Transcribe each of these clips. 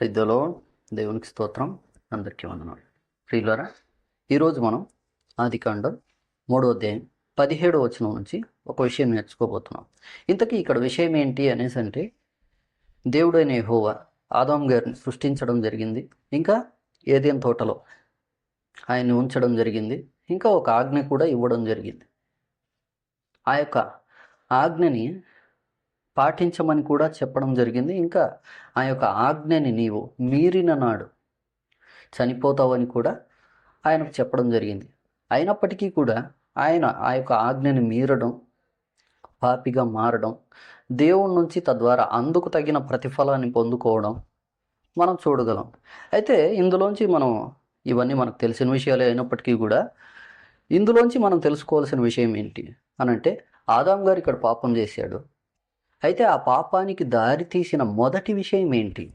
పెద్దలో దేవునికి స్తోత్రం. అందరికీ వందనాలు. ప్రియులరా ఈరోజు మనం ఆదికాండం మూడో అధ్యాయం పదిహేడో వచనం నుంచి ఒక విషయం నేర్చుకోబోతున్నాం. ఇంతకీ ఇక్కడ విషయం ఏంటి అనేసి అంటే దేవుడైన హోవా ఆదాం గారిని సృష్టించడం జరిగింది. ఇంకా ఏదేం తోటలో ఆయన్ని ఉంచడం జరిగింది. ఇంకా ఒక ఆజ్ఞ కూడా ఇవ్వడం జరిగింది. ఆ యొక్క ఆజ్ఞని పాటించమని కూడా చెప్పడం జరిగింది. ఇంకా ఆ యొక్క ఆజ్ఞని నీవు మీరిన నాడు చనిపోతావని కూడా ఆయనకు చెప్పడం జరిగింది. అయినప్పటికీ కూడా ఆయన ఆ యొక్క ఆజ్ఞని మీరడం పాపిగా మారడం దేవుడి నుంచి తద్వారా అందుకు తగిన ప్రతిఫలాన్ని పొందుకోవడం మనం చూడగలం. అయితే ఇందులోంచి మనం ఇవన్నీ మనకు తెలిసిన విషయాలే అయినప్పటికీ కూడా ఇందులోంచి మనం తెలుసుకోవాల్సిన విషయం ఏంటి అనంటే ఆదాం గారు ఇక్కడ పాపం చేశాడు. అయితే ఆ పాపానికి దారి తీసిన మొదటి విషయం ఏంటి?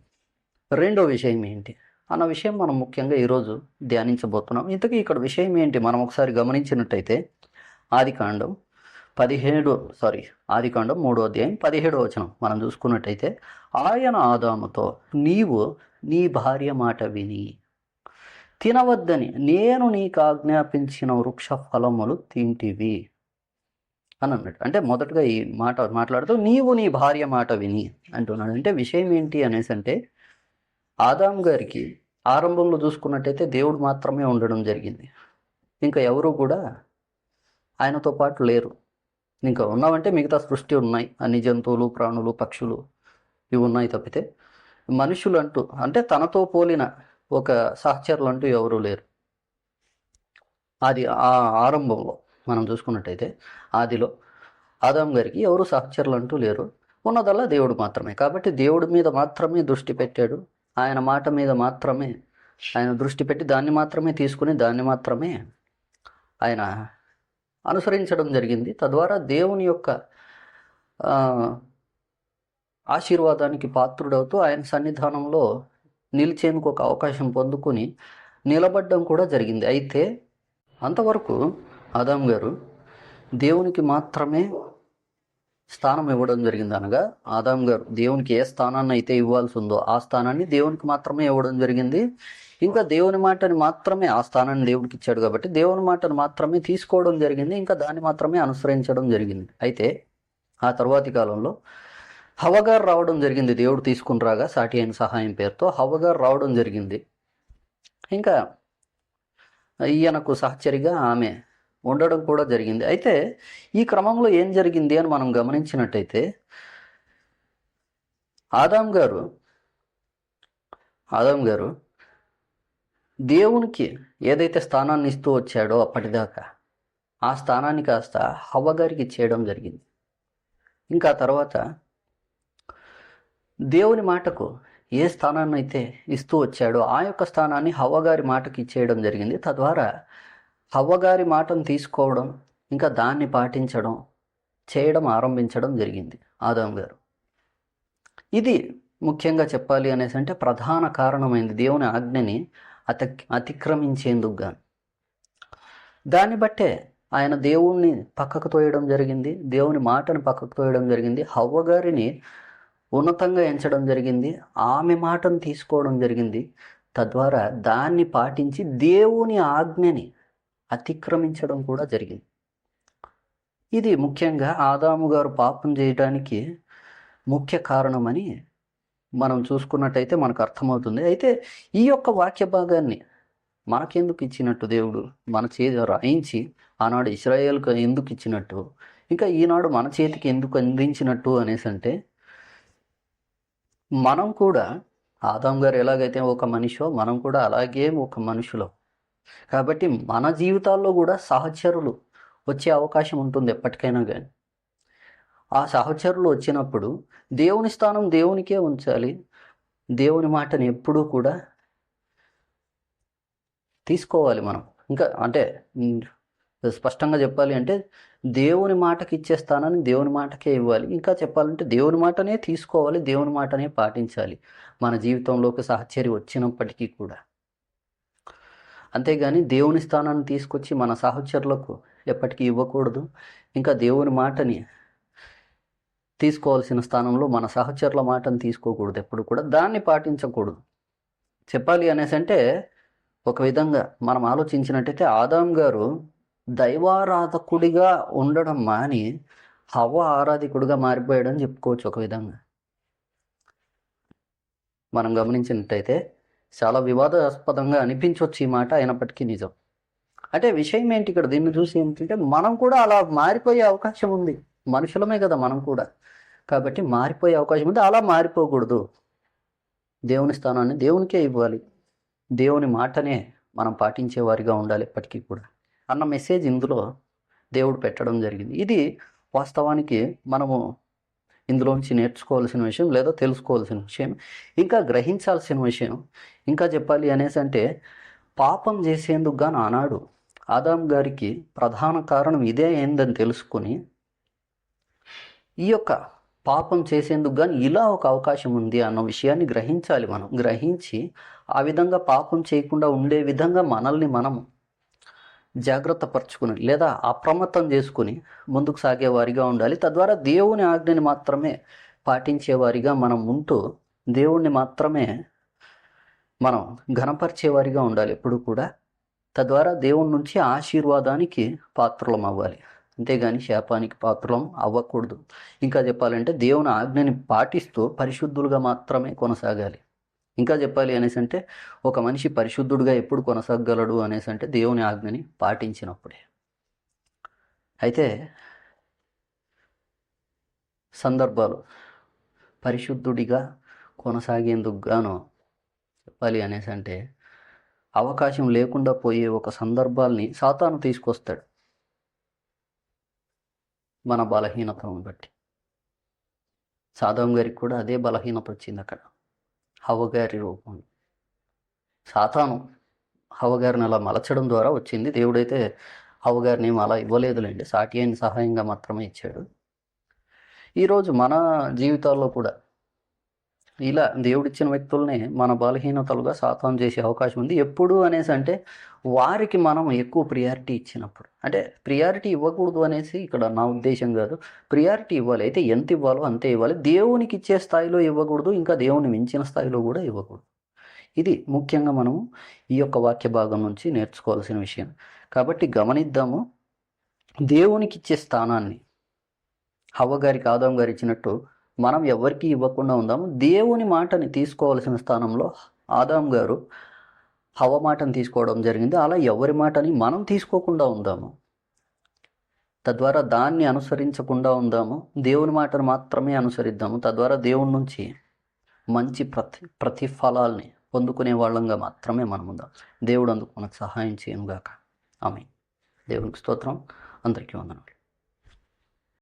రెండో విషయం ఏంటి? అన్న విషయం మనం ముఖ్యంగా ఈరోజు ధ్యానించబోతున్నాం. ఇంతకీ ఇక్కడ విషయం ఏంటి? మనం ఒకసారి గమనించినట్టయితే ఆదికాండం పదిహేడు సారీ ఆదికాండం మూడో అధ్యాయం పదిహేడో వచనం మనం చూసుకున్నట్టయితే ఆయన ఆదాముతో నీవు నీ భార్య మాట విని తినవద్దని నేను నీకు ఆజ్ఞాపించిన వృక్ష ఫలములు తింటివి. అని అన్నాడు అంటే మొదటగా ఈ మాట మాట్లాడుతూ నీవు నీ భార్య మాట విని అంటున్నాడు. అంటే విషయం ఏంటి అనేసి అంటే ఆదాం గారికి ఆరంభంలో చూసుకున్నట్టయితే దేవుడు మాత్రమే ఉండడం జరిగింది. ఇంకా ఎవరు కూడా ఆయనతో పాటు లేరు. ఇంకా ఉన్నామంటే మిగతా సృష్టి ఉన్నాయి. అన్ని జంతువులు ప్రాణులు పక్షులు ఇవి ఉన్నాయి తప్పితే మనుషులు అంటూ అంటే తనతో పోలిన ఒక సహచరులు అంటూ ఎవరూ లేరు. అది ఆ ఆరంభంలో. మనం చూసుకున్నట్టయితే ఆదిలో ఆదాం గారికి ఎవరు సహచరులు అంటూ లేరు. ఉన్నదల్లా దేవుడు మాత్రమే. కాబట్టి దేవుడి మీద మాత్రమే దృష్టి పెట్టాడు. ఆయన మాట మీద మాత్రమే ఆయన దృష్టి పెట్టి దాన్ని మాత్రమే తీసుకుని దాన్ని మాత్రమే ఆయన అనుసరించడం జరిగింది. తద్వారా దేవుని యొక్క ఆశీర్వాదానికి పాత్రుడవుతూ ఆయన సన్నిధానంలో నిలిచేందుకు ఒక అవకాశం పొందుకుని నిలబడడం కూడా జరిగింది. అయితే అంతవరకు ఆదాం గారు దేవునికి మాత్రమే స్థానం ఇవ్వడం జరిగింది అనగా ఆదాం గారు దేవునికి ఏ స్థానాన్ని అయితే ఇవ్వాల్సి ఉందో ఆ స్థానాన్ని దేవునికి మాత్రమే ఇవ్వడం జరిగింది. ఇంకా దేవుని మాటని మాత్రమే ఆ స్థానాన్ని దేవుడికి ఇచ్చాడు కాబట్టి దేవుని మాటను మాత్రమే తీసుకోవడం జరిగింది ఇంకా దాన్ని మాత్రమే అనుసరించడం జరిగింది. అయితే ఆ తర్వాతి కాలంలో హవగారు రావడం జరిగింది దేవుడు తీసుకుని రాగా సాటి అయిన సహాయం పేరుతో హవగారు రావడం జరిగింది. ఇంకా ఈయనకు సహచరిగా ఆమె ఉండడం కూడా జరిగింది. అయితే ఈ క్రమంలో ఏం జరిగింది అని మనం గమనించినట్టయితే ఆదాం గారు ఆదాం గారు దేవునికి ఏదైతే స్థానాన్ని ఇస్తూ వచ్చాడో అప్పటిదాకా ఆ స్థానాన్ని కాస్త హవ్వగారికి చేయడం ఇచ్చేయడం జరిగింది. ఇంకా తర్వాత దేవుని మాటకు ఏ స్థానాన్ని అయితే ఇస్తూ వచ్చాడో ఆ యొక్క స్థానాన్ని హవ్వగారి మాటకి ఇచ్చేయడం జరిగింది. తద్వారా హవ్వగారి మాటను తీసుకోవడం ఇంకా దాన్ని పాటించడం చేయడం ఆరంభించడం జరిగింది ఆదాం గారు. ఇది ముఖ్యంగా చెప్పాలి అనేసి అంటే ప్రధాన కారణమైంది దేవుని ఆజ్ఞని అతి అతిక్రమించేందుకు గాను. దాన్ని బట్టే ఆయన దేవుణ్ణి పక్కకు తోయడం జరిగింది దేవుని మాటను పక్కకు తోయడం జరిగింది హవ్వగారిని ఉన్నతంగా ఎంచడం జరిగింది ఆమె మాటను తీసుకోవడం జరిగింది తద్వారా దాన్ని పాటించి దేవుని ఆజ్ఞని అతిక్రమించడం కూడా జరిగింది. ఇది ముఖ్యంగా ఆదాము గారు పాపం చేయడానికి ముఖ్య కారణమని మనం చూసుకున్నట్టయితే మనకు అర్థమవుతుంది. అయితే ఈ యొక్క వాక్య భాగాన్ని మనకెందుకు ఇచ్చినట్టు దేవుడు మన చేతి రాయించి ఆనాడు ఇస్రాయేల్కు ఎందుకు ఇచ్చినట్టు ఇంకా ఈనాడు మన చేతికి ఎందుకు అందించినట్టు అనేసి అంటే మనం కూడా ఆదాం గారు ఎలాగైతే ఒక మనిషో మనం కూడా అలాగే ఒక మనుషులం. కాబట్టి మన జీవితాల్లో కూడా సహచరులు వచ్చే అవకాశం ఉంటుంది ఎప్పటికైనా కానీ ఆ సహచరులు వచ్చినప్పుడు దేవుని స్థానం దేవునికే ఉంచాలి. దేవుని మాటని ఎప్పుడూ కూడా తీసుకోవాలి మనం. ఇంకా అంటే స్పష్టంగా చెప్పాలి అంటే దేవుని మాటకి ఇచ్చే స్థానాన్ని దేవుని మాటకే ఇవ్వాలి. ఇంకా చెప్పాలంటే దేవుని మాటనే తీసుకోవాలి దేవుని మాటనే పాటించాలి మన జీవితంలోకి సహచరి వచ్చినప్పటికీ కూడా. అంతేగాని దేవుని స్థానాన్ని తీసుకొచ్చి మన సహచరులకు ఎప్పటికీ ఇవ్వకూడదు. ఇంకా దేవుని మాటని తీసుకోవాల్సిన స్థానంలో మన సహచరుల మాటను తీసుకోకూడదు. ఎప్పుడు కూడా దాన్ని పాటించకూడదు. చెప్పాలి అనేసి అంటే ఒక విధంగా మనం ఆలోచించినట్టయితే ఆదాం గారు దైవారాధకుడిగా ఉండడం మాని హవ ఆరాధికుడిగా మారిపోయాడని చెప్పుకోవచ్చు ఒక విధంగా. మనం గమనించినట్టయితే చాలా వివాదాస్పదంగా అనిపించవచ్చు ఈ మాట అయినప్పటికీ నిజం. అంటే విషయం ఏంటి ఇక్కడ? దీన్ని చూసి ఏంటంటే మనం కూడా అలా మారిపోయే అవకాశం ఉంది. మనుషులమే కదా మనం కూడా. కాబట్టి మారిపోయే అవకాశం ఉంది. అలా మారిపోకూడదు. దేవుని స్థానాన్ని దేవునికే ఇవ్వాలి. దేవుని మాటనే మనం పాటించే వారిగా ఉండాలి ఎప్పటికీ కూడా. అన్న మెసేజ్ ఇందులో దేవుడు పెట్టడం జరిగింది. ఇది వాస్తవానికి మనము ఇందులోంచి నేర్చుకోవాల్సిన విషయం లేదా తెలుసుకోవాల్సిన విషయం. ఇంకా గ్రహించాల్సిన విషయం. ఇంకా చెప్పాలి అనేసి అంటే పాపం చేసేందుకు గాను ఆనాడు ఆదాం గారికి ప్రధాన కారణం ఇదే ఏందని తెలుసుకొని ఈ యొక్క పాపం చేసేందుకు కానీ ఇలా ఒక అవకాశం ఉంది అన్న విషయాన్ని గ్రహించాలి మనం. గ్రహించి ఆ విధంగా పాపం చేయకుండా ఉండే విధంగా మనల్ని మనం జాగ్రత్త పరుచుకుని లేదా అప్రమత్తం చేసుకుని ముందుకు సాగేవారిగా ఉండాలి. తద్వారా దేవుని ఆజ్ఞని మాత్రమే పాటించేవారిగా మనం ఉంటూ దేవుణ్ణి మాత్రమే మనం ఘనపరిచేవారిగా ఉండాలి ఎప్పుడు కూడా. తద్వారా దేవుని నుంచి ఆశీర్వాదానికి పాత్రలం అవ్వాలి. అంతేగాని శాపానికి పాత్రలం అవ్వకూడదు. ఇంకా చెప్పాలంటే దేవుని ఆజ్ఞని పాటిస్తూ పరిశుద్ధులుగా మాత్రమే కొనసాగాలి. ఇంకా చెప్పాలి అనేసి అంటే ఒక మనిషి పరిశుద్ధుడుగా ఎప్పుడు కొనసాగలడు అనేసి అంటే దేవుని ఆజ్ఞని పాటించినప్పుడే. అయితే సందర్భాలు. పరిశుద్ధుడిగా కొనసాగేందుకు గాను చెప్పాలి అనేసి అంటే అవకాశం లేకుండా పోయే ఒక సందర్భాల్ని సాతాను తీసుకొస్తాడు. మన బలహీనతను బట్టి. సాదం గారికి కూడా అదే బలహీనత వచ్చింది అక్కడ. హవగారి రూపం. సాతాను హవగారిని అలా మలచడం ద్వారా వచ్చింది. దేవుడైతే హవగారిని ఏం అలా ఇవ్వలేదులేండి. సాటి అయిన సహాయంగా మాత్రమే ఇచ్చాడు. ఈరోజు మన జీవితాల్లో కూడా ఇలా దేవుడిచ్చిన వ్యక్తుల్ని మన బలహీనతలుగా సాతం చేసే అవకాశం ఉంది. ఎప్పుడు అనేసి అంటే వారికి మనం ఎక్కువ ప్రియారిటీ ఇచ్చినప్పుడు. అంటే ప్రియారిటీ ఇవ్వకూడదు అనేసి ఇక్కడ నా ఉద్దేశం కాదు. ప్రియారిటీ ఇవ్వాలి. అయితే ఎంత ఇవ్వాలో అంతే ఇవ్వాలి. దేవునికి ఇచ్చే స్థాయిలో ఇవ్వకూడదు. ఇంకా దేవుని మించిన స్థాయిలో కూడా ఇవ్వకూడదు. ఇది ముఖ్యంగా మనము ఈ యొక్క వాక్య భాగం నుంచి నేర్చుకోవాల్సిన విషయం. కాబట్టి గమనిద్దాము. దేవునికి ఇచ్చే స్థానాన్ని హవ్వ గారికి ఆదాం గారు ఇచ్చినట్టు మనం ఎవరికి ఇవ్వకుండా ఉందాము. దేవుని మాటని తీసుకోవాల్సిన స్థానంలో ఆదాం గారు హవ మాటను తీసుకోవడం జరిగింది. అలా ఎవరి మాటని మనం తీసుకోకుండా ఉందాము. తద్వారా దాన్ని అనుసరించకుండా ఉందాము. దేవుని మాటను మాత్రమే అనుసరిద్దాము. తద్వారా దేవుని నుంచి మంచి ప్రతి ప్రతిఫలాల్ని పొందుకునే వాళ్ళంగా మాత్రమే మనం ఉందాం. దేవుడు అందుకు మనకు సహాయం చేయనుగాక. ఆమె దేవునికి స్తోత్రం. అందరికీ వందనాలు.